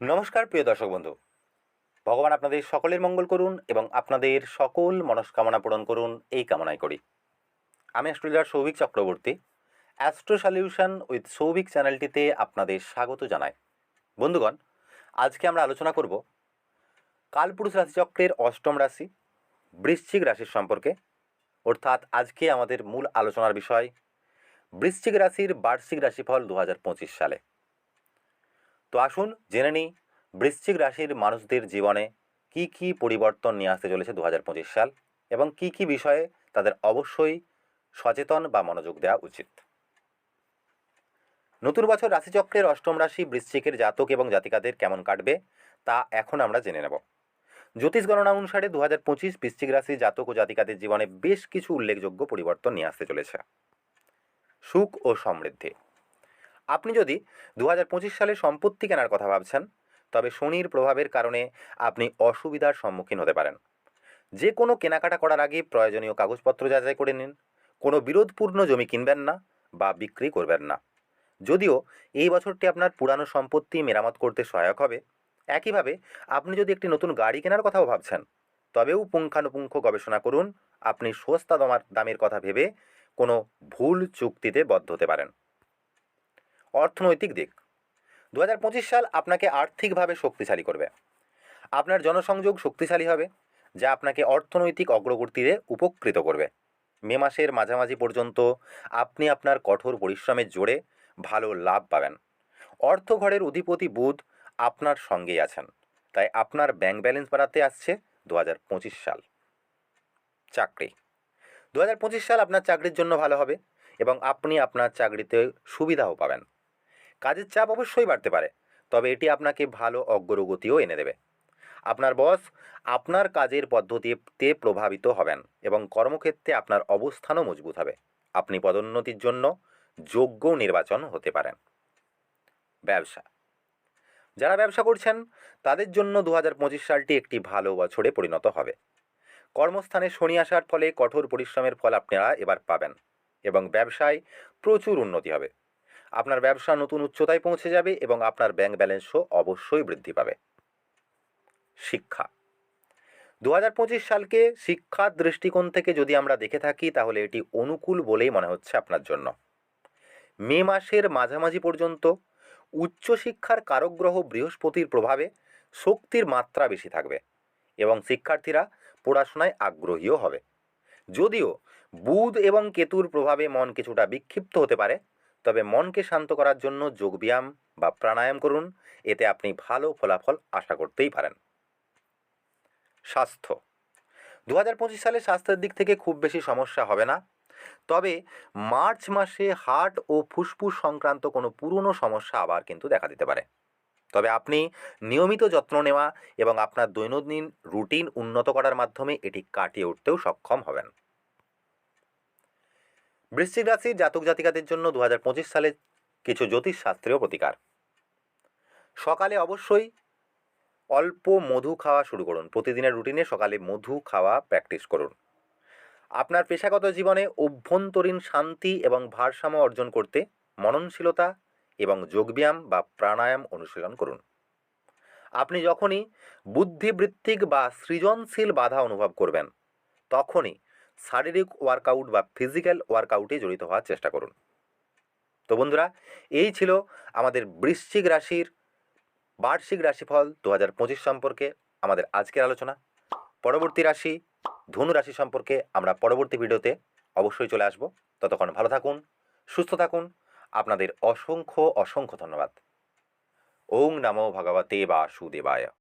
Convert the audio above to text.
নমস্কার, প্রিয় দর্শক বন্ধু। ভগবান আপনাদের সকলের মঙ্গল করুন এবং আপনাদের সকল মনস্কামনা পূরণ করুন এই কামনাই করি। আমি astrologer Souvik Chakraborty, astro solution with Souvik চ্যানেলটিতে আপনাদের স্বাগত জানাই। বন্ধুগণ, আজকে আমরা আলোচনা করব কালপুরুষ রাশিচক্রের অষ্টম রাশি, বৃশ্চিক রাশির সম্পর্কে। অর্থাৎ আজকে আমাদের মূল আলোচনার বিষয় বৃশ্চিক রাশির বার্ষিক রাশিফল দু হাজার পঁচিশ সালে। তো আসুন জেনে নিই, বৃশ্চিক রাশির মানুষদের জীবনে কি কি পরিবর্তন নিয়ে আসতে চলেছে দু হাজার পঁচিশ সাল এবং কি কি বিষয়ে তাদের অবশ্যই সচেতন বা মনোযোগ দেওয়া উচিত। নতুন বছর রাশিচক্রের অষ্টম রাশি বৃশ্চিকের জাতক এবং জাতিকাদের কেমন কাটবে তা এখন আমরা জেনে নেব। জ্যোতিষ গণনা অনুসারে দু হাজার পঁচিশ বৃশ্চিক রাশি জাতক ও জাতিকাদের জীবনে বেশ কিছু উল্লেখযোগ্য পরিবর্তন নিয়ে আসতে চলেছে। সুখ ও সমৃদ্ধি। আপনি যদি দু হাজার পঁচিশ সালে সম্পত্তি কেনার কথা ভাবছেন, তবে শনির প্রভাবের কারণে আপনি অসুবিধার সম্মুখীন হতে পারেন। যে কোনো কেনাকাটা করার আগে প্রয়োজনীয় কাগজপত্র যাচাই করে নিন। কোনো বিরোধপূর্ণ জমি কিনবেন না বা বিক্রি করবেন না। যদিও এই বছরটি আপনার পুরানো সম্পত্তি মেরামত করতে সহায়ক হবে। একইভাবে আপনি যদি একটি নতুন গাড়ি কেনার কথাও ভাবছেন, তবেও পুঙ্খানুপুঙ্খ গবেষণা করুন। আপনি সস্তা দমার দামের কথা ভেবে কোনো ভুল চুক্তিতে বদ্ধ হতে পারেন। অর্থনৈতিক দিক। দু হাজার পঁচিশ সাল আপনাকে আর্থিকভাবে শক্তিশালী করবে। আপনার জনসংযোগ শক্তিশালী হবে, যা আপনাকে অর্থনৈতিক অগ্রগতিতে উপকৃত করবে। মে মাসের মাঝামাঝি পর্যন্ত আপনি আপনার কঠোর পরিশ্রমের জোরে ভালো লাভ পাবেন। অর্থ ঘরের অধিপতি বুধ আপনার সঙ্গেই আছেন, তাই আপনার ব্যাংক ব্যালেন্স বাড়াতে আসছে দু হাজার পঁচিশ সাল। চাকরি। দু হাজার পঁচিশ সাল আপনার চাকরির জন্য ভালো হবে এবং আপনি আপনার চাকরিতে সুবিধাও পাবেন। কাজের চাপ অবশ্যই বাড়তে পারে, তবে এটি আপনাকে ভালো অগ্রগতিও এনে দেবে। আপনার বস আপনার কাজের পদ্ধতিতে প্রভাবিত হবেন এবং কর্মক্ষেত্রে আপনার অবস্থানও মজবুত হবে। আপনি পদোন্নতির জন্য যোগ্য নির্বাচন হতে পারেন। ব্যবসা। যারা ব্যবসা করছেন, তাদের জন্য দু হাজার পঁচিশ সালটি একটি ভালো বছরে পরিণত হবে। কর্মস্থানে শনি আসার ফলে কঠোর পরিশ্রমের ফল আপনারা এবার পাবেন এবং ব্যবসায় প্রচুর উন্নতি হবে। আপনার ব্যবসা নতুন উচ্চতায় পৌঁছে যাবে এবং আপনার ব্যাংক ব্যালেন্সও অবশ্যই বৃদ্ধি পাবে। শিক্ষা। দু হাজার পঁচিশ সালকে শিক্ষার দৃষ্টিকোণ থেকে যদি আমরা দেখে থাকি, তাহলে এটি অনুকূল বলেই মনে হচ্ছে আপনার জন্য। মে মাসের মাঝামাঝি পর্যন্ত উচ্চশিক্ষার কারকগ্রহ বৃহস্পতির প্রভাবে শক্তির মাত্রা বেশি থাকবে এবং শিক্ষার্থীরা পড়াশোনায় আগ্রহীও হবে। যদিও বুধ এবং কেতুর প্রভাবে মন কিছুটা বিক্ষিপ্ত হতে পারে তবে মনকে শান্ত করার জন্য যোগব্যায়াম বা প্রাণায়াম করুন, এতে আপনি ভালো ফলাফল আশা করতেই পারেন। স্বাস্থ্য। দু হাজার পঁচিশ সালে স্বাস্থ্যের দিক থেকে খুব বেশি সমস্যা হবে না। তবে মার্চ মাসে হার্ট ও ফুসফুস সংক্রান্ত কোনো পুরনো সমস্যা আবার কিন্তু দেখা দিতে পারে। তবে আপনি নিয়মিত যত্ন নেওয়া এবং আপনার দৈনন্দিন রুটিন উন্নত করার মাধ্যমে এটি কাটিয়ে উঠতেও সক্ষম হবেন। বৃশ্চিক রাশির জাতক জাতিকাদের জন্য দু হাজার পঁচিশ সালে কিছু জ্যোতিষশাস্ত্রীয় প্রতিকার। সকালে অবশ্যই অল্প মধু খাওয়া শুরু করুন। প্রতিদিনের রুটিনে সকালে মধু খাওয়া প্র্যাকটিস করুন। আপনার পেশাগত জীবনে অভ্যন্তরীণ শান্তি এবং ভারসাম্য অর্জন করতে মননশীলতা এবং যোগব্যায়াম বা প্রাণায়াম অনুশীলন করুন। আপনি যখনই বুদ্ধিবৃত্তিক বা সৃজনশীল বাধা অনুভব করবেন, তখনই শারীরিক ওয়ার্কআউট বা ফিজিক্যাল ওয়ার্কআউটে জড়িত হওয়ার চেষ্টা করুন। তো বন্ধুরা, এই ছিল আমাদের বৃশ্চিক রাশির বার্ষিক রাশিফল দু হাজার পঁচিশ সম্পর্কে আমাদের আজকের আলোচনা। পরবর্তী রাশি ধনু রাশি সম্পর্কে আমরা পরবর্তী ভিডিওতে অবশ্যই চলে আসব। ততক্ষণ ভালো থাকুন, সুস্থ থাকুন। আপনাদের অসংখ্য অসংখ্য ধন্যবাদ। ওং নমো ভগবতে বাসুদেবায়।